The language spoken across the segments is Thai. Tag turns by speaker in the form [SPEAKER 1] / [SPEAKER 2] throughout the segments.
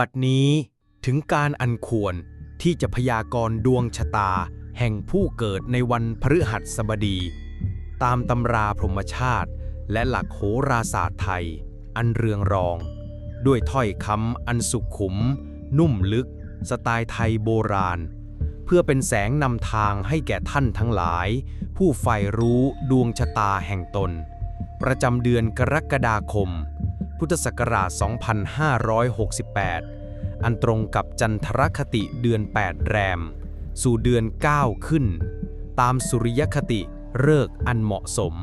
[SPEAKER 1] บัดนี้ถึงการอันควรที่จะพยากรณ์ดวงชะตาแห่งผู้เกิดในวันพฤหัสบดี ตามตำราพรหมชาติ และหลักโหราศาสตร์ไทย อันเรืองรอง ด้วยถ้อยคำอันสุขุม นุ่มลึก สไตล์ไทยโบราณ เพื่อเป็นแสงนำทางให้แก่ท่านทั้งหลาย ผู้ใฝ่รู้ดวงชะตาแห่งตน ประจำเดือนกรกฎาคม พุทธศักราช 2568 อันตรงกับจันทรคติเดือน 8 แรม สู่เดือน 9 ขึ้น ตามสุริยคติเลิกอันเหมาะสม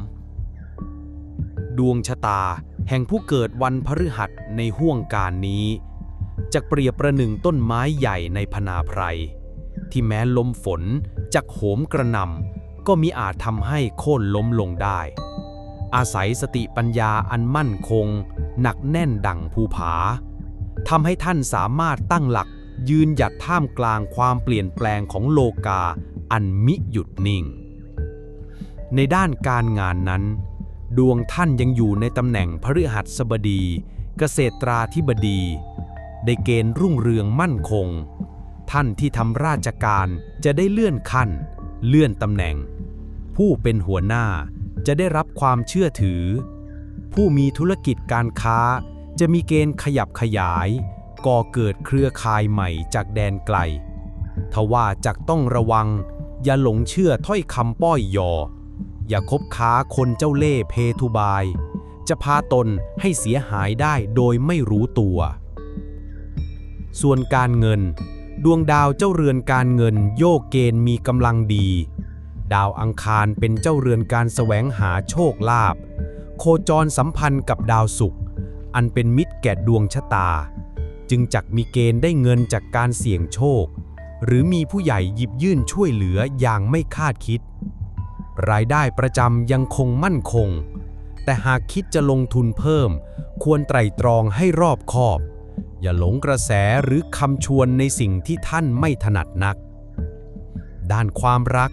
[SPEAKER 1] ดวงชะตาแห่งผู้เกิดวันพฤหัสในห่วงการนี้จะเปรียบประหนึ่งต้นไม้ใหญ่ในพนาไพรที่แม้ลมฝนจากโหมกระหนำก็มิอาจทำให้โค่นล้มลงได้ อาศัยสติปัญญาอันมั่นคง หนักแน่นดั่งภูผา ทำให้ท่านสามารถตั้งหลัก ยืนหยัดท่ามกลางความเปลี่ยนแปลงของโลกา อันมิหยุดนิ่ง ในด้านการงานนั้น ดวงท่านยังอยู่ในตำแหน่งพฤหัสบดี เกษตราธิบดี ได้เกณฑ์รุ่งเรืองมั่นคง ท่านที่ทำราชการจะได้เลื่อนขั้น เลื่อนตำแหน่ง ผู้เป็นหัวหน้าจะได้รับความเชื่อถือ ผู้มีธุรกิจการค้า จะมีเกณฑ์ขยับขยาย ก่อเกิดเครือข่ายใหม่จากแดนไกล ทว่าจักต้องระวัง อย่าหลงเชื่อถ้อยคำป้อยยอ อย่าคบค้าคนเจ้าเล่เพทุบาย จะพาตนให้เสียหายได้โดยไม่รู้ตัว ส่วนการเงิน ดวงดาวเจ้าเรือนการเงินโยกเกณฑ์มีกำลังดี ดาวอังคารเป็นเจ้าเรือนการแสวงหาโชคลาภโคจรสัมพันธ์กับดาวศุกร์ อันเป็นมิตรแก่ดวงชะตา จึงจักมีเกณฑ์ได้เงินจากการเสี่ยงโชค หรือมีผู้ใหญ่หยิบยื่นช่วยเหลืออย่างไม่คาดคิด รายได้ประจำยังคงมั่นคง แต่หากคิดจะลงทุนเพิ่ม ควรไตร่ตรองให้รอบคอบ อย่าหลงกระแสหรือคำชวนในสิ่งที่ท่านไม่ถนัดนัก ด้านความรัก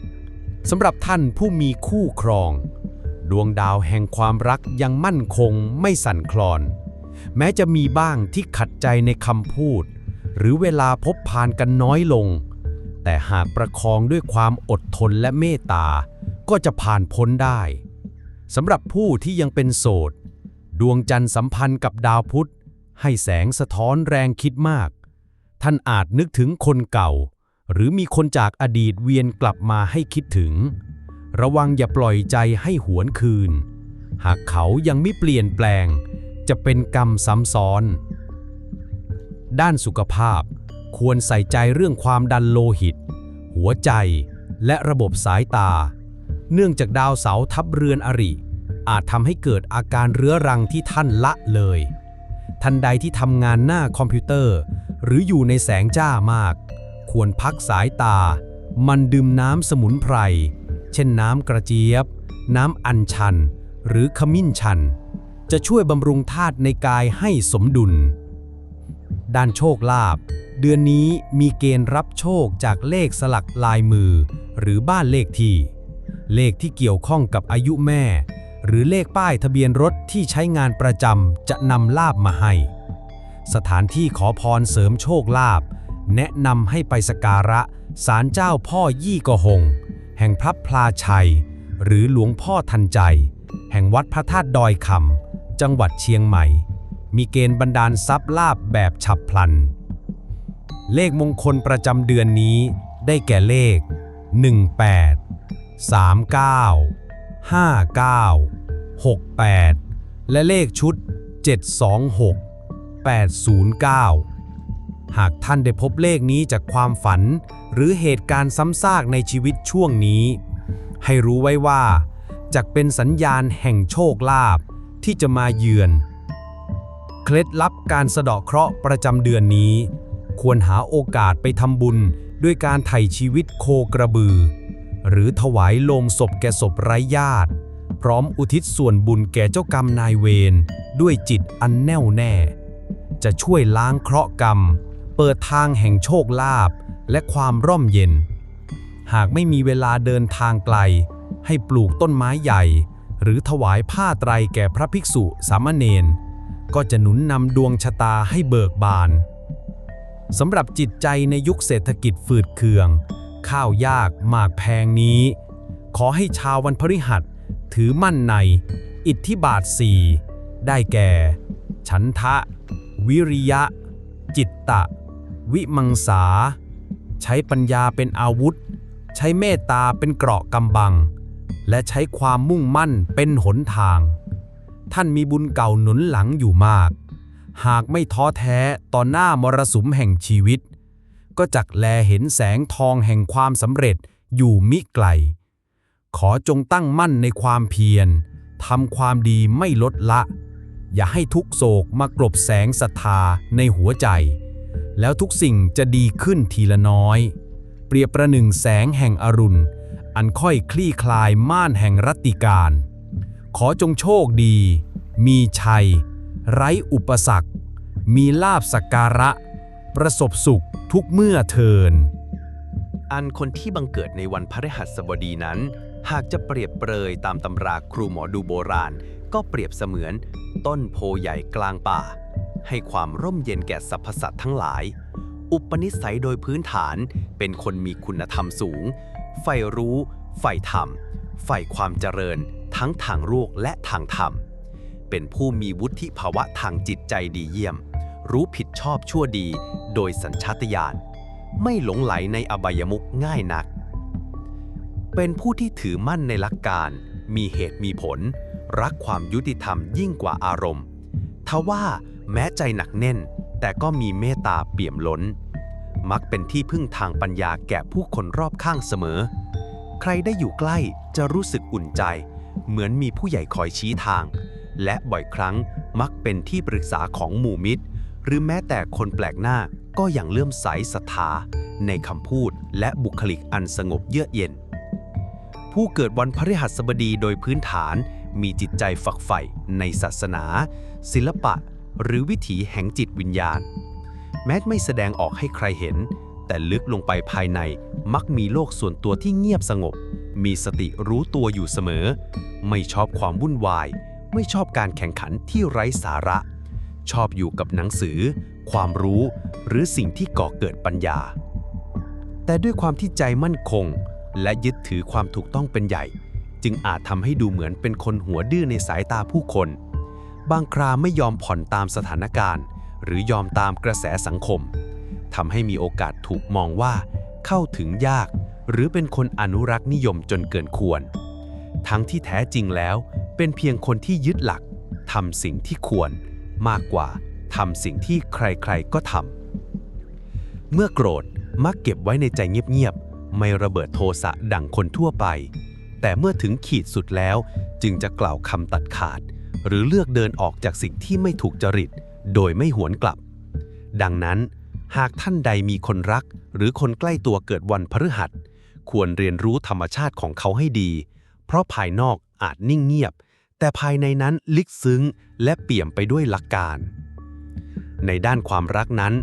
[SPEAKER 1] สำหรับท่านผู้มีคู่ครอง ดวงดาวแห่งความรักยังมั่นคงไม่สั่นคลอน แม้จะมีบ้างที่ขัดใจในคำพูด หรือเวลาพบพานกันน้อยลง แต่หากประคองด้วยความอดทนและเมตตา ก็จะผ่านพ้นได้สำหรับผู้ที่ยังเป็นโสด ดวงจันทร์สัมพันธ์กับดาวพุธ ให้แสงสะท้อนแรงคิดมาก ท่านอาจนึกถึงคนเก่า หรือมีคนจากอดีตเวียนกลับมาให้คิดถึง ระวังอย่าปล่อยใจให้หวนคืน หากเขายังไม่เปลี่ยนแปลง จะเป็นกรรมซ้ำซ้อน ด้านสุขภาพควรใส่ใจเรื่องความดันโลหิต หัวใจ และระบบสายตา เนื่องจากดาวเสาทับเรือนอริ อาจทำให้เกิดอาการเรื้อรังที่ท่านละเลย ทันใดที่ทำงานหน้าคอมพิวเตอร์ หรืออยู่ในแสงจ้ามาก ควรพักสายตา มันดื่มน้ำสมุนไพร เช่นน้ำกระเจี๊ยบ น้ำอัญชัน หรือขมิ้นชัน จะช่วยบำรุงธาตุในกายให้สมดุล ด้านโชคลาภเดือนนี้มีเกณฑ์รับโชคจากเลขสลักลายมือ หรือบ้านเลขที่ เลขที่เกี่ยวข้องกับอายุแม่ หรือเลขป้ายทะเบียนรถที่ใช้งานประจำจะนำลาบมาให้ สถานที่ขอพรเสริมโชคลาภแนะนำให้ไปสการะศาลเจ้าพ่อยี่กหง แห่งพระพลาชัย หรือหลวงพ่อทันใจ แห่งวัดพระธาตุดอยคำ จังหวัดเชียงใหม่ มีเกณฑ์บันดาลทรัพย์ลาบแบบฉับพลัน เลขมงคลประจำเดือนนี้ได้แก่เลข 18 39 59 68 และเลขชุด 726 809 หากท่านได้พบเลขนี้จากความฝัน หรือเหตุการณ์ซ้ำซากในชีวิตช่วงนี้ ให้รู้ไว้ว่าจะเป็นสัญญาณแห่งโชคลาภ ที่จะมาเยือน เคล็ดลับการสะเดาะเคราะห์ประจำเดือนนี้ ควรหาโอกาสไปทำบุญด้วยการไถ่ชีวิตโคกระบือ หรือถวายโลงศพแก่ศพไร้ญาติ พร้อมอุทิศส่วนบุญแก่เจ้ากรรมนายเวรด้วยจิตอันแน่วแน่ จะช่วยล้างเคราะห์กรรม เปิดทางแห่งโชคลาภและความร่มเย็น หากไม่มีเวลาเดินทางไกล ให้ปลูกต้นไม้ใหญ่ หรือถวายผ้าไตรแก่พระภิกษุสามเณรก็จะหนุนนำดวงชะตาให้เบิกบาน
[SPEAKER 2] สำหรับจิตใจในยุคเศรษฐกิจฝืดเคือง ข้าวยากหมากแพงนี้ ขอให้ชาววันพฤหัสถือมั่นใน อิทธิบาทสี่ได้แก่ ฉันทะ วิริยะ จิตตะ วิมังสา ใช้ปัญญาเป็นอาวุธ ใช้เมตตาเป็นเกราะกำบัง และใช้ความมุ่งมั่นเป็นหนทาง ท่านมีบุญเก่าหนุนหลังอยู่มาก หากไม่ท้อแท้ต่อหน้ามรสุมแห่งชีวิต ก็จักแลเห็นแสงทองแห่งความสำเร็จอยู่มิไกล ขอจงตั้งมั่นในความเพียรทำความดีไม่ลดละ อย่าให้ทุกโศกมากลบแสงศรัทธาในหัวใจ แล้วทุกสิ่งจะดีขึ้นทีละน้อย เปรียบประหนึ่งแสงแห่งอรุณ อันค่อยคลี่คลายม่านแห่งรัติการ ขอจงโชคดี มีชัย ไร้อุปสรรค มีลาบสักการะ ประสบสุขทุกเมื่อเทิน
[SPEAKER 1] อันคนที่บังเกิดในวันพฤหัสบดีนั้น หากจะเปรียบเปรยตามตำราครูหมอดูโบราณ ก็เปรียบเสมือน ต้นโพใหญ่กลางป่า ให้ความร่มเย็นแก่สรรพสัตว์ทั้งหลาย อุปนิสัยโดยพื้นฐานเป็นคนมีคุณธรรมสูง ใฝ่รู้ใฝ่ธรรมใฝ่ความเจริญ ทั้งทางโลกและทางธรรม เป็นผู้มีวุฒิภาวะทางจิตใจดีเยี่ยม รู้ผิดชอบชั่วดี โดยสัญชาตญาณไม่หลงไหลในอบายมุกง่ายนัก เป็นผู้ที่ถือมั่นในหลักการ มีเหตุมีผล รักความยุติธรรมยิ่งกว่าอารมณ์ ทว่าแม้ใจหนักแน่น แต่ก็มีเมตตาเปี่ยมล้น มักเป็นที่พึ่งทางปัญญาแก่ผู้คนรอบข้างเสมอ ใครได้อยู่ใกล้จะรู้สึกอุ่นใจ เหมือนมีผู้ใหญ่คอยชี้ทาง และบ่อยครั้งมักเป็นที่ปรึกษาของหมู่มิตร หรือแม้แต่คนแปลกหน้าก็อย่างเลื่อมใสศรัทธาในคำพูดและบุคลิกอันสงบเยือกเย็น ผู้เกิดวันพฤหัสบดีโดยพื้นฐานมีจิตใจฝักใฝ่ในศาสนา ศิลปะ หรือวิถีแห่งจิตวิญญาณ แม้ไม่แสดงออกให้ใครเห็น แต่ลึกลงไปภายในมักมีโลกส่วนตัวที่เงียบสงบ มีสติรู้ตัวอยู่เสมอ ไม่ชอบความวุ่นวาย ไม่ชอบการแข่งขันที่ไร้สาระ ชอบอยู่กับหนังสือ ความรู้ หรือสิ่งที่ก่อเกิดปัญญา แต่ด้วยความที่ใจมั่นคง และยึดถือความถูกต้องเป็นใหญ่ จึงอาจทำให้ดูเหมือนเป็นคนหัวดื้อในสายตาผู้คน บางคราไม่ยอมผ่อนตามสถานการณ์ หรือยอมตามกระแสสังคมทำให้มีโอกาสถูกมองว่า เข้าถึงยาก หรือเป็นคนอนุรักษ์นิยมจนเกินควร ทั้งที่แท้จริงแล้ว เป็นเพียงคนที่ยึดหลักทำสิ่งที่ควร มากกว่าทำสิ่งที่ใครๆก็ทำเมื่อโกรธมักเก็บไว้ในใจเงียบๆไม่ระเบิดโทสะดังคนทั่วไป แต่เมื่อถึงขีดสุดแล้ว จึงจะกล่าวคำตัดขาด หรือเลือกเดินออกจากสิ่งที่ไม่ถูกจริต โดยไม่หวนกลับ ดังนั้น หากท่านใดมีคนรัก หรือคนใกล้ตัวเกิดวันพฤหัส ควรเรียนรู้ธรรมชาติของเขาให้ดี เพราะภายนอกอาจนิ่งเงียบ แต่ภายในนั้นลึกซึ้งและเปี่ยมไปด้วยหลักการ ในด้านความรักนั้น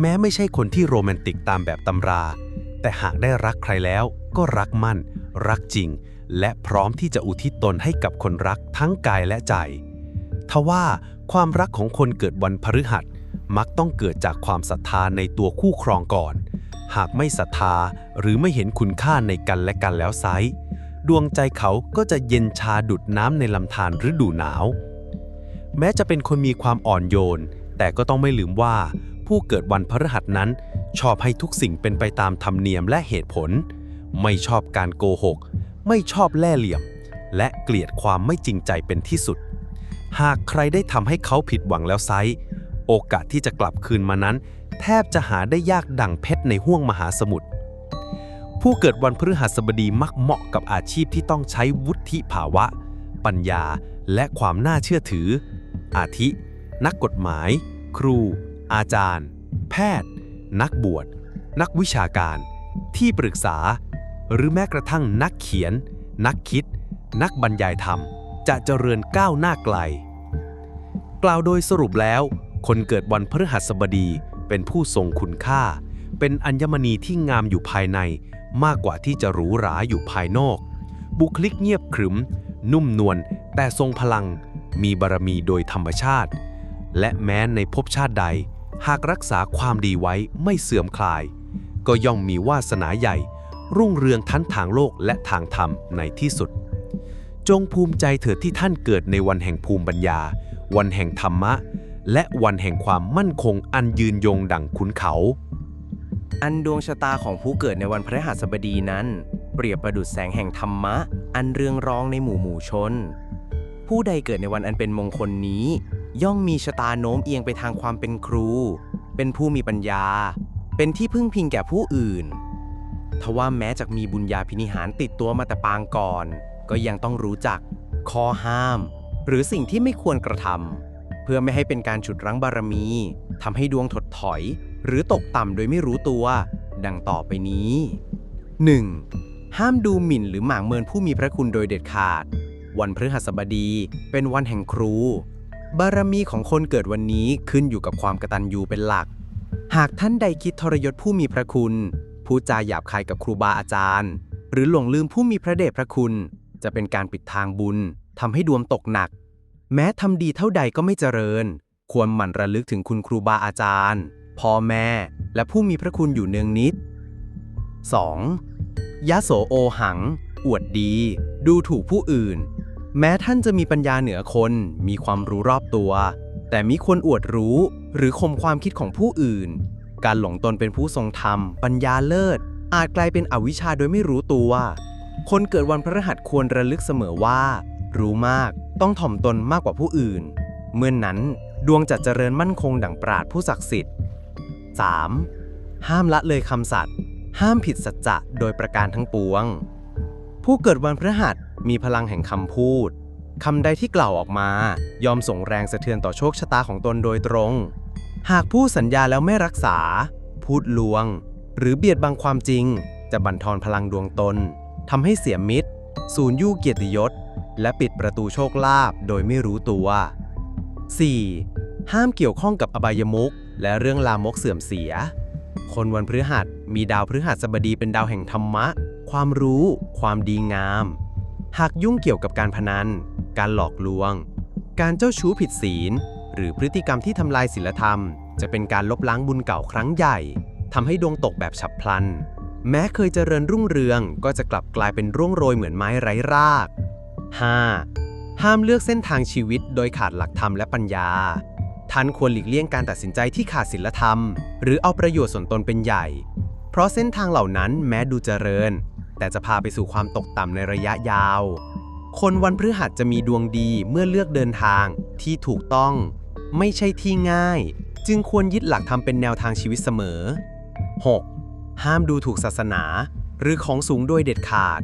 [SPEAKER 1] แม้ไม่ใช่คนที่โรแมนติกตามแบบตำรา แต่หากได้รักใครแล้วก็รักมั่น รักจริง และพร้อมที่จะอุทิศตนให้กับคนรักทั้งกายและใจ ทว่า ความรักของคนเกิดวันพฤหัส มักต้องเกิดจากความศรัทธาในตัวคู่ครองก่อน หากไม่ศรัทธาหรือไม่เห็นคุณค่าในกันและกันแล้วไซดวงใจเขาก็จะเย็นชาดุดน้ำในลำธารฤดูหนาว แม้จะเป็นคนมีความอ่อนโยน แต่ก็ต้องไม่ลืมว่า ผู้เกิดวันพฤหัสนั้น ชอบให้ทุกสิ่งเป็นไปตามธรรมเนียมและเหตุผล ไม่ชอบการโกหก ไม่ชอบแล่เหลี่ยม และเกลียดความไม่จริงใจเป็นที่สุด หากใครได้ทำให้เขาผิดหวังแล้วไซโอกาสที่จะกลับคืนมานั้น แทบจะหาได้ยากดังเพชรในห้วงมหาสมุทรผู้เกิดวันพฤหัสบดีมักเหมาะกับอาชีพที่ต้องใช้วุฒิภาวะ ปัญญาและความน่าเชื่อถือ อาทิ นักกฎหมาย ครู อาจารย์ แพทย์ นักบวช นักวิชาการ ที่ปรึกษา หรือแม้กระทั่งนักเขียน นักคิด นักบรรยายธรรม จะเจริญก้าวหน้าไกล กล่าวโดยสรุปแล้ว คนเกิดวันพฤหัสบดีเป็นผู้ทรงคุณค่า เป็นอัญมณีที่งามอยู่ภายในมากกว่าที่จะหรูหราอยู่ภายนอก บุคลิกเงียบขรึม นุ่มนวลแต่ทรงพลัง มีบารมีโดยธรรมชาติ และแม้ในภพชาติใด หากรักษาความดีไว้ไม่เสื่อมคลาย ก็ย่อมมีวาสนาใหญ่ รุ่งเรืองทั้งทางโลกและทางธรรมในที่สุด จงภูมิใจเถิดที่ท่านเกิดในวันแห่งภูมิปัญญา วันแห่งธรรมะ และวันแห่งความมั่นคงอันยืนยงดั่งขุนเขา
[SPEAKER 3] อันดวงชะตาของผู้เกิดในวันพฤหัสบดีนั้น เปรียบประดุจแสงแห่งธรรมะ อันเรืองรองในหมู่หมู่ชน ผู้ใดเกิดในวันอันเป็นมงคลนี้ ย่อมมีชะตาโน้มเอียงไปทางความเป็นครู เป็นผู้มีปัญญา เป็นที่พึ่งพิงแก่ผู้อื่นทว่าแม้จะมีบุญญาพินิหารติดตัวมาแต่ปางก่อน ก็ยังต้องรู้จัก ข้อห้าม หรือสิ่งที่ไม่ควรกระทำเพื่อไม่ให้เป็นการฉุดรั้งบารมีทำให้ดวงถดถอย หรือตกต่ำโดยไม่รู้ตัว ดังต่อไปนี้ 1. ห้ามดูหมิ่นหรือหมางเมินผู้มีพระคุณโดยเด็ดขาด วันพฤหัสบดีเป็นวันแห่งครู บารมีของคนเกิดวันนี้ขึ้นอยู่กับความกตัญญูเป็นหลัก หากท่านใดคิดทรยศผู้มีพระคุณพูดจาหยาบคายกับครูบาอาจารย์ หรือหลงลืมผู้มีพระเดชพระคุณ จะเป็นการปิดทางบุญทำให้ดวงตกหนัก แม้ทำดีเท่าใดก็ไม่เจริญ ควรหมั่นระลึกถึงคุณครูบาอาจารย์ พ่อแม่ และผู้มีพระคุณอยู่เนืองนิด 2. ยะโสโอหัง อวดดี ดูถูกผู้อื่น แม้ท่านจะมีปัญญาเหนือคน มีความรู้รอบตัว แต่มิควรอวดรู้ หรือข่มความคิดของผู้อื่น การหลงตนเป็นผู้ทรงธรรม ปัญญาเลิศ อาจกลายเป็นอวิชชาโดยไม่รู้ตัว คนเกิดวันพฤหัสควรระลึกเสมอว่า รู้มากต้องถ่อมตนมากกว่าผู้อื่น เมื่อนนั้นดวงจะเจริญมั่นคงดั่งปราดผู้ศักดิ์สิทธิ์ 3. ห้ามละเลยคำสัตย์ห้ามผิดสัจจะโดยประการทั้งปวง ผู้เกิดวันพฤหัสมีพลังแห่งคำพูดคำใดที่กล่าวออกมา ยอมส่งแรงสะเทือนต่อโชคชะตาของตนโดยตรง หากผู้สัญญาแล้วไม่รักษา พูดลวง หรือเบียดบังความจริง จะบั่นทอนพลังดวงตน ทำให้เสียมิตรสูญยู่เกียรติยศ และปิดประตูโชคลาภโดยไม่รู้ตัว 4. ห้ามเกี่ยวข้องกับอบายมุขและเรื่องลามกเสื่อมเสีย คนวันพฤหัสมีดาวพฤหัสบดีเป็นดาวแห่งธรรมะ ความรู้ ความดีงาม หากยุ่งเกี่ยวกับการพนัน การหลอกลวง การเจ้าชู้ผิดศีล หรือพฤติกรรมที่ทำลายศีลธรรม จะเป็นการลบล้างบุญเก่าครั้งใหญ่ทำให้ดวงตกแบบฉับพลัน แม้เคยเจริญรุ่งเรืองก็จะกลับกลายเป็นร่วงโรยเหมือนไม้ไร้ราก 5. ห้ามเลือกเส้นทางชีวิตโดยขาดหลักธรรมและปัญญา ท่านควรหลีกเลี่ยงการตัดสินใจที่ขาดศีลธรรม หรือเอาประโยชน์ส่วนตนเป็นใหญ่ เพราะเส้นทางเหล่านั้นแม้ดูเจริญ แต่จะพาไปสู่ความตกต่ำในระยะยาว คนวันพฤหัสจะมีดวงดีเมื่อเลือกเดินทางที่ถูกต้อง ไม่ใช่ที่ง่าย จึงควรยึดหลักธรรมเป็นแนวทางชีวิตเสมอ 6. ห้ามดูถูกศาสนา หรือของสูงโดยเด็ดขาด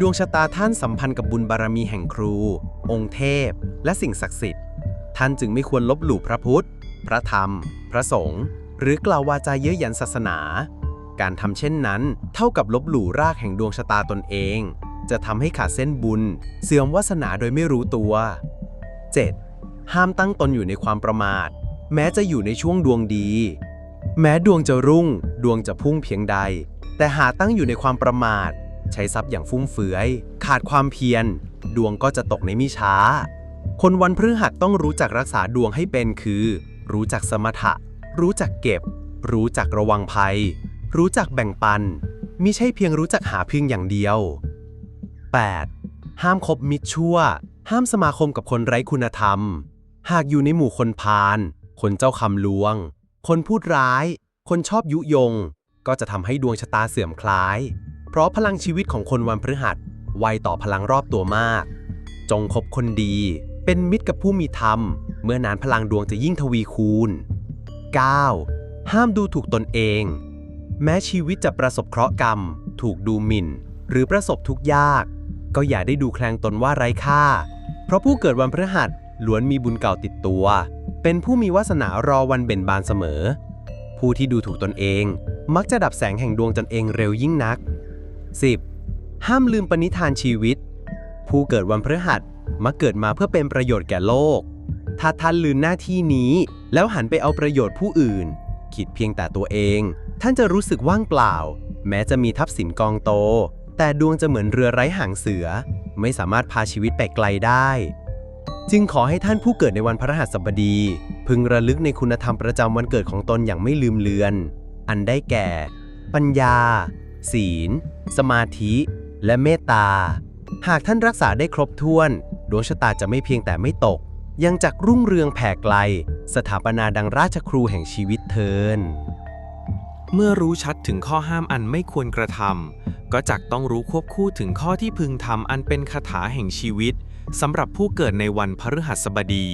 [SPEAKER 3] ดวงชะตาท่านสัมพันธ์กับบุญบารมีแห่งครู องค์เทพ และสิ่งศักดิ์สิทธิ์ ท่านจึงไม่ควรลบหลู่พระพุทธ พระธรรม พระสงฆ์หรือกล่าววาจาเย้ยหยันศาสนา การทำเช่นนั้น เท่ากับลบหลู่รากแห่งดวงชะตาตนเอง จะทำให้ขาดเส้นบุญ เสื่อมวาสนาโดยไม่รู้ตัว 7. ห้ามตั้งตนอยู่ในความประมาท แม้จะอยู่ในช่วงดวงดี แม้ดวงจะรุ่ง ดวงจะพุ่งเพียงใด แต่หาตั้งอยู่ในความประมาท ใช้ทรัพย์อย่างฟุ่มเฟือย ขาดความเพียร ดวงก็จะตกในมิช้า คนวันพฤหัสต้องรู้จักรักษาดวงให้เป็นคือ รู้จักสมถะ รู้จักเก็บ รู้จักระวังภัย รู้จักแบ่งปันมิใช่เพียงรู้จักหาพึ่งอย่างเดียว 8. ห้ามคบมิตรชั่ว ห้ามสมาคมกับคนไร้คุณธรรม หากอยู่ในหมู่คนพาลคนเจ้าคำลวง คนพูดร้าย คนชอบยุยง ก็จะทำให้ดวงชะตาเสื่อมคล้าย เพราะพลังชีวิตของคนวันพฤหัสไวต่อพลังรอบตัวมาก จงคบคนดี เป็นมิตรกับผู้มีธรรม เมื่อนานพลังดวงจะยิ่งทวีคูณ 9. ห้ามดูถูกตนเอง แม้ชีวิตจะประสบเคราะห์กรรม ถูกดูหมิ่น หรือประสบทุกข์ยาก ก็อย่าได้ดูแคลงตนว่าไร้ค่า เพราะผู้เกิดวันพฤหัสล้วนมีบุญเก่าติดตัว เป็นผู้มีวาสนารอวันเบ่นบานเสมอ ผู้ที่ดูถูกตนเอง มักจะดับแสงแห่งดวงตนเองเร็วยิ่งนัก 10. ห้ามลืมปณิธานชีวิต ผู้เกิดวันพฤหัสมักเกิดมาเพื่อเป็นประโยชน์แก่โลก ถ้าท่านลืมหน้าที่นี้ แล้วหันไปเอาประโยชน์ผู้อื่น คิดเพียงแต่ตัวเอง ท่านจะรู้สึกว่างเปล่า แม้จะมีทัพสินกองโต แต่ดวงจะเหมือนเรือไร้หางเสือ ไม่สามารถพาชีวิตไปไกลได้ จึงขอให้ท่านผู้เกิดในวันพฤหัสบดี พึงระลึกในคุณธรรมประจำวันเกิดของตนอย่างไม่ลืมเลือน อันได้แก่ ปัญญา ศีล สมาธิ และเมตตา หากท่านรักษาได้ครบถ้วน ดวงชะตาจะไม่เพียงแต่ไม่ตก ยังจักรุ่งเรืองแผ่ไกล สถาปนาดังราชครูแห่งชีวิตเทิน
[SPEAKER 1] เมื่อรู้ชัดถึงข้อห้ามอันไม่ควรกระทำก็จักต้องรู้ควบคู่ถึงข้อที่พึงทำอันเป็นคาถาแห่งชีวิต สำหรับผู้เกิดในวันพฤหัสบดี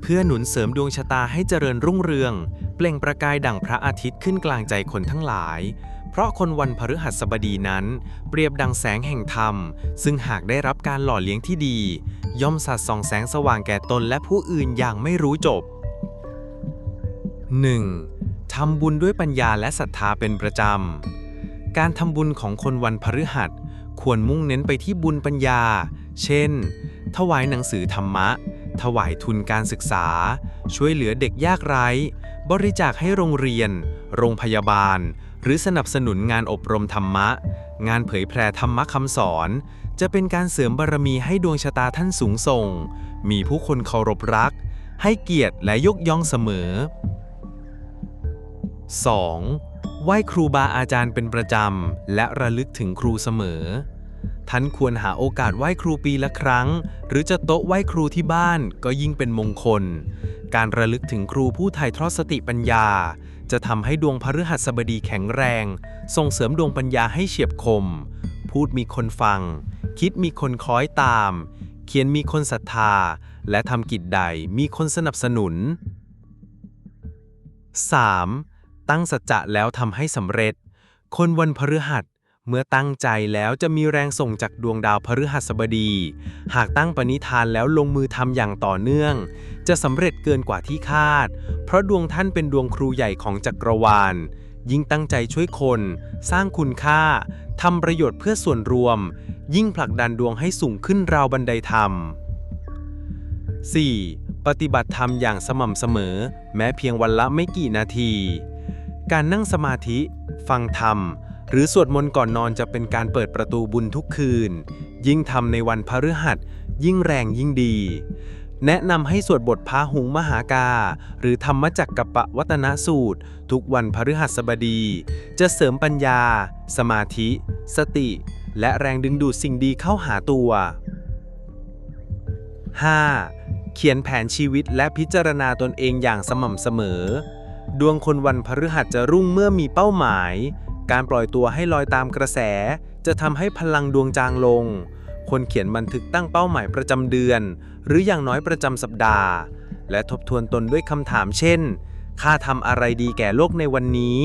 [SPEAKER 1] เพื่อหนุนเสริมดวงชะตาให้เจริญรุ่งเรือง เปล่งประกายดั่งพระอาทิตย์ขึ้นกลางใจคนทั้งหลาย เพราะคนวันพฤหัสบดีนั้น เปรียบดังแสงแห่งธรรม ซึ่งหากได้รับการหล่อเลี้ยงที่ดี ย่อมสัดส่องแสงสว่างแก่ตนและผู้อื่นอย่างไม่รู้จบ 1. ทำบุญด้วยปัญญาและศรัทธาเป็นประจำ การทำบุญของคนวันพฤหัส ควรมุ่งเน้นไปที่บุญปัญญา เช่น ถวายหนังสือธรรมะ ถวายทุนการศึกษา ช่วยเหลือเด็กยากไร้ บริจาคให้โรงเรียน โรงพยาบาล หรือสนับสนุนงานอบรมธรรมะ งานเผยแพร่ธรรมะคำสอน จะเป็นการเสริมบารมีให้ดวงชะตาท่านสูงส่ง มีผู้คนเคารพรัก ให้เกียรติและยกย่องเสมอ 2. ไหว้ครูบาอาจารย์เป็นประจำ และระลึกถึงครูเสมอ ท่านควรหาโอกาสไหว้ครูปีละครั้ง หรือจะโต๊ะไหว้ครูที่บ้านก็ยิ่งเป็นมงคล การระลึกถึงครูผู้ถ่ายทอดสติปัญญา จะทำให้ดวงพฤหัสบดีแข็งแรง ส่งเสริมดวงปัญญาให้เฉียบคม พูดมีคนฟัง คิดมีคนคล้อยตาม เขียนมีคนศรัทธา และทำกิจใดมีคนสนับสนุน 3. ตั้งสัจจะแล้วทำให้สำเร็จ คนวันพฤหัส เมื่อตั้งใจแล้วจะมีแรงส่งจากดวงดาวพฤหัสบดี หากตั้งปณิธานแล้วลงมือทำอย่างต่อเนื่อง จะสำเร็จเกินกว่าที่คาด เพราะดวงท่านเป็นดวงครูใหญ่ของจักรวาล ยิ่งตั้งใจช่วยคน สร้างคุณค่าทำประโยชน์เพื่อส่วนรวม ยิ่งผลักดันดวงให้สูงขึ้นราวบันไดธรรม 4. ปฏิบัติธรรมอย่างสม่ำเสมอ แม้เพียงวันละไม่กี่นาที การนั่งสมาธิ ฟังธรรม หรือสวดมนต์ก่อนนอนจะเป็นการเปิดประตูบุญทุกคืน ยิ่งทำในวันพฤหัส ยิ่งแรงยิ่งดี แนะนำให้สวดบทพาหุงมหากา หรือธรรมจักกปวัตนสูตร ทุกวันพฤหัสบดี จะเสริมปัญญา สมาธิ สติ และแรงดึงดูดสิ่งดีเข้าหาตัว 5. เขียนแผนชีวิตและพิจารณาตนเองอย่างสม่ำเสมอ ดวงคนวันพฤหัสจะรุ่งเมื่อมีเป้าหมาย การปล่อยตัวให้ลอยตามกระแส จะทำให้พลังดวงจางลง คนเขียนบันทึกตั้งเป้าหมายประจำเดือน หรืออย่างน้อยประจำสัปดาห์ และทบทวนตนด้วยคำถามเช่นข้าทำอะไรดีแก่โลกในวันนี้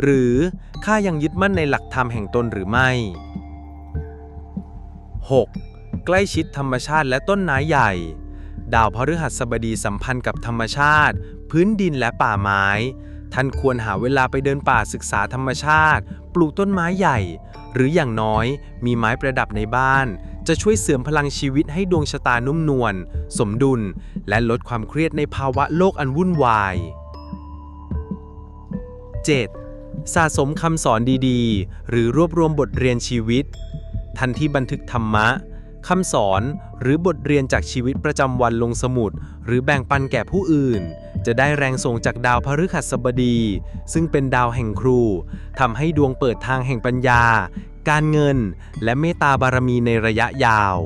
[SPEAKER 1] หรือข้ายังยึดมั่นในหลักธรรมแห่งตนหรือไม่ 6. ใกล้ชิดธรรมชาติและต้นไม้ใหญ่ ดาวพฤหัสบดีสัมพันธ์กับธรรมชาติ พื้นดินและป่าไม้ ท่านควรหาเวลาไปเดินป่าศึกษาธรรมชาติ ปลูกต้นไม้ใหญ่ หรืออย่างน้อยมีไม้ประดับในบ้าน จะช่วยเสริมพลังชีวิตให้ดวงชะตานุ่มนวล สมดุล และลดความเครียดในภาวะโลกอันวุ่นวาย 7. สะสมคำสอนดีๆ หรือรวบรวมบทเรียนชีวิตทันที่บันทึกธรรมะ คำสอนหรือบทเรียนจากชีวิตประจำวันลงสมุด หรือแบ่งปันแก่ผู้อื่น จะได้แรงส่งจากดาวพฤหัสบดี ซึ่งเป็นดาวแห่งครูทำให้ดวงเปิดทางแห่งปัญญา การเงิน และเมตตาบารมีในระยะยาว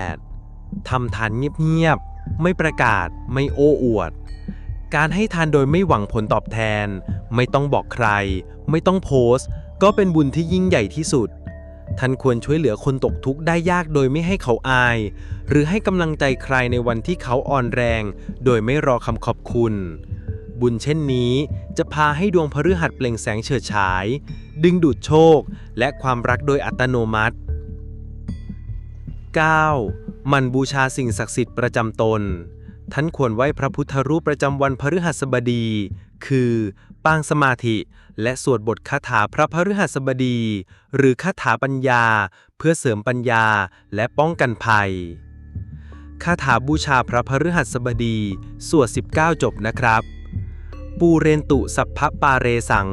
[SPEAKER 1] 8. ทำทานเงียบๆ ไม่ประกาศ ไม่โอ้อวด การให้ทานโดยไม่หวังผลตอบแทน ไม่ต้องบอกใคร ไม่ต้องโพสต์ ก็เป็นบุญที่ยิ่งใหญ่ที่สุด ท่านควรช่วยเหลือคนตกทุกข์ได้ยากโดยไม่ให้เขาอาย หรือให้กำลังใจใครในวันที่เขาอ่อนแรง โดยไม่รอคำขอบคุณ บุญเช่นนี้จะพาให้ดวงพฤหัสเปล่งแสงเฉิดฉาย ดึงดูดโชค และความรักโดยอัตโนมัติ 9. มันบูชาสิ่งศักดิ์สิทธิ์ประจำตน ท่านควรไหว้พระพุทธรูปประจำวันพฤหัสบดี คือ ปางสมาธิ และสวดบทคาถาพระพฤหัสบดี หรือคาถาปัญญา เพื่อเสริมปัญญาและป้องกันภัยคาถาบูชาพระพฤหัสบดี สวด 19 จบนะครับ ปูเรนตุสัพพปาเรสัง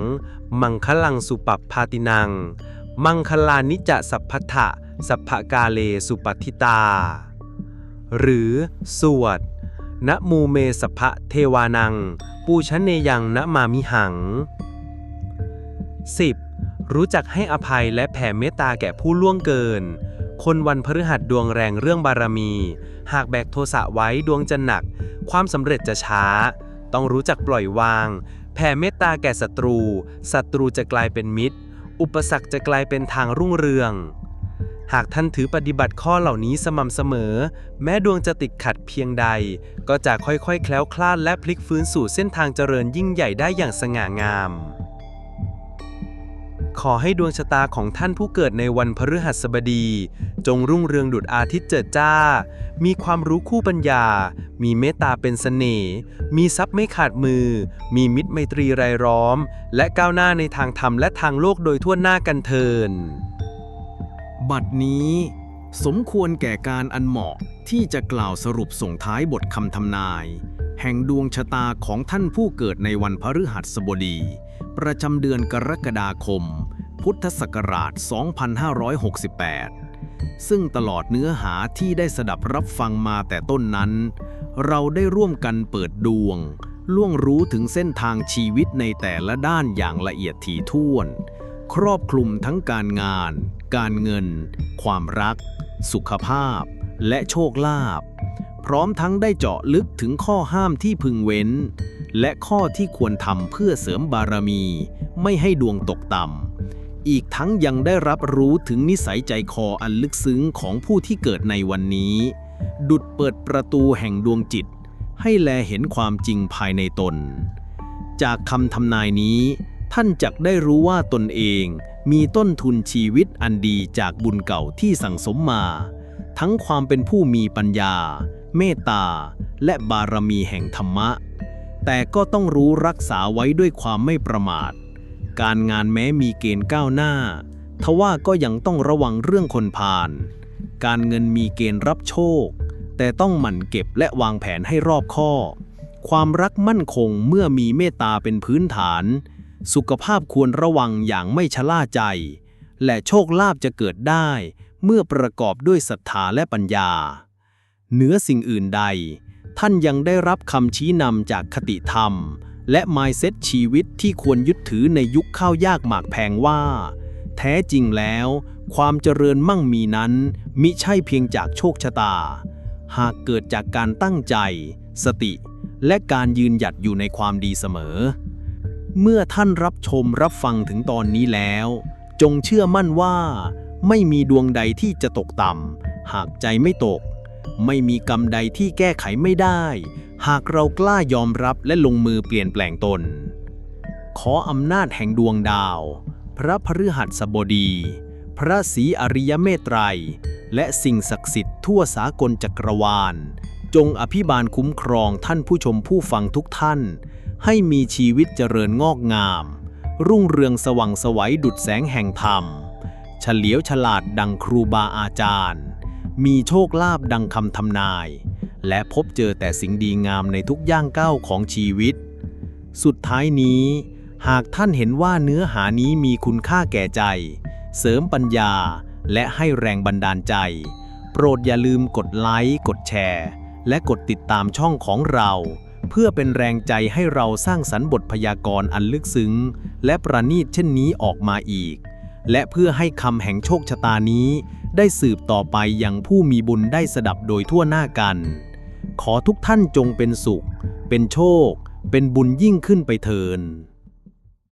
[SPEAKER 1] มังคลังสุปปพาตินัง มังคลานิจะสัพพัทธะสัพพกาเลสุปัฏฐิตา หรือ สวด
[SPEAKER 4] นะมูเมสภะเทวานัง ปูชเนยังนะมามิหัง 10. รู้จักให้อภัยและแผ่เมตตาแก่ผู้ล่วงเกิน คนวันพฤหัสดวงแรงเรื่องบารมี หากแบกโทสะไว้ดวงจะหนัก ความสำเร็จจะช้า ต้องรู้จักปล่อยวาง แผ่เมตตาแก่ศัตรู ศัตรูจะกลายเป็นมิตร อุปสรรคจะกลายเป็นทางรุ่งเรือง หากท่านถือปฏิบัติข้อเหล่านี้สม่ำเสมอ แม้ดวงจะติดขัดเพียงใด ก็จะค่อยๆ แคล้วคลาดและพลิกฟื้นสู่เส้นทางเจริญยิ่งใหญ่ได้อย่างสง่างาม ขอให้ดวงชะตาของท่านผู้เกิดในวันพฤหัสบดี จงรุ่งเรืองดุจอาทิตย์เจิดจ้า มีความรู้คู่ปัญญา มีเมตตาเป็นเสน่ห์มีทรัพย์ไม่ขาดมือ มีมิตรไมตรีรายล้อม และก้าวหน้าในทางธรรมและทางโลกโดยทั่วหน้ากันเทิน
[SPEAKER 1] บัดนี้ สมควรแก่การอันเหมาะที่จะกล่าวสรุปส่งท้ายบทคำทำนาย แห่งดวงชะตาของท่านผู้เกิดในวันพฤหัสบดี ประจำเดือนกรกฎาคม พุทธศักราช 2568 ซึ่งตลอดเนื้อหาที่ได้สดับรับฟังมาแต่ต้นนั้น เราได้ร่วมกันเปิดดวง ล่วงรู้ถึงเส้นทางชีวิตในแต่ละด้านอย่างละเอียดถี่ถ้วน ครอบคลุมทั้งการงาน การเงิน ความรัก สุขภาพ และโชคลาภพร้อมทั้งได้เจาะลึกถึงข้อห้ามที่พึงเว้น และข้อที่ควรทำเพื่อเสริมบารมี ไม่ให้ดวงตกต่ำ อีกทั้งยังได้รับรู้ถึงนิสัยใจคออันลึกซึ้งของผู้ที่เกิดในวันนี้ ดุดเปิดประตูแห่งดวงจิต ให้แลเห็นความจริงภายในตน จากคำทำนายนี้ ท่านจักได้รู้ว่าตนเองมีต้นทุนชีวิตอันดีจากบุญเก่าที่สั่งสมมา ทั้งความเป็นผู้มีปัญญา เมตตา และบารมีแห่งธรรมะ แต่ก็ต้องรู้รักษาไว้ด้วยความไม่ประมาท การงานแม้มีเกณฑ์ก้าวหน้า ทว่าก็ยังต้องระวังเรื่องคนพาลการเงินมีเกณฑ์รับโชค แต่ต้องหมั่นเก็บและวางแผนให้รอบคอบความรักมั่นคงเมื่อมีเมตตาเป็นพื้นฐาน สุขภาพควรระวังอย่างไม่ชะล่าใจ และโชคลาภจะเกิดได้เมื่อประกอบด้วยศรัทธาและปัญญา เหนือสิ่งอื่นใด ท่านยังได้รับคำชี้นำจากคติธรรม และมายเซ็ตชีวิตที่ควรยึดถือในยุคข้าวยากหมากแพงว่า แท้จริงแล้ว ความเจริญมั่งมีนั้น มิใช่เพียงจากโชคชะตา หากเกิดจากการตั้งใจ สติ และการยืนหยัดอยู่ในความดีเสมอ เมื่อท่านรับชมรับฟังถึงตอนนี้แล้ว จงเชื่อมั่นว่า ไม่มีดวงใดที่จะตกต่ำหากใจไม่ตก ไม่มีกรรมใดที่แก้ไขไม่ได้ หากเรากล้ายอมรับและลงมือเปลี่ยนแปลงตน ขออำนาจแห่งดวงดาว พระพฤหัสบดี พระศรีอริยเมตไตร และสิ่งศักดิ์สิทธิ์ทั่วสากลจักรวาล จงอภิบาลคุ้มครองท่านผู้ชมผู้ฟังทุกท่าน ให้มีชีวิตเจริญงอกงาม รุ่งเรืองสว่างสวัยดุจแสงแห่งธรรม เฉลียวฉลาดดังครูบาอาจารย์ มีโชคลาภดังคำทำนาย และพบเจอแต่สิ่งดีงามในทุกย่างก้าวของชีวิต สุดท้ายนี้ หากท่านเห็นว่าเนื้อหานี้มีคุณค่าแก่ใจ เสริมปัญญาและให้แรงบันดาลใจ โปรดอย่าลืมกดไลค์ กดแชร์ และกดติดตามช่องของเรา เพื่อเป็นแรงใจให้เราสร้างสรรค์บทพยากรณ์อันลึกซึ้ง และประณีตเช่นนี้ออกมาอีก และเพื่อให้คำแห่งโชคชะตานี้ ได้สืบต่อไปอย่างผู้มีบุญได้สดับโดยทั่วหน้ากัน ขอทุกท่านจงเป็นสุข เป็นโชค เป็นบุญยิ่งขึ้นไปเทิน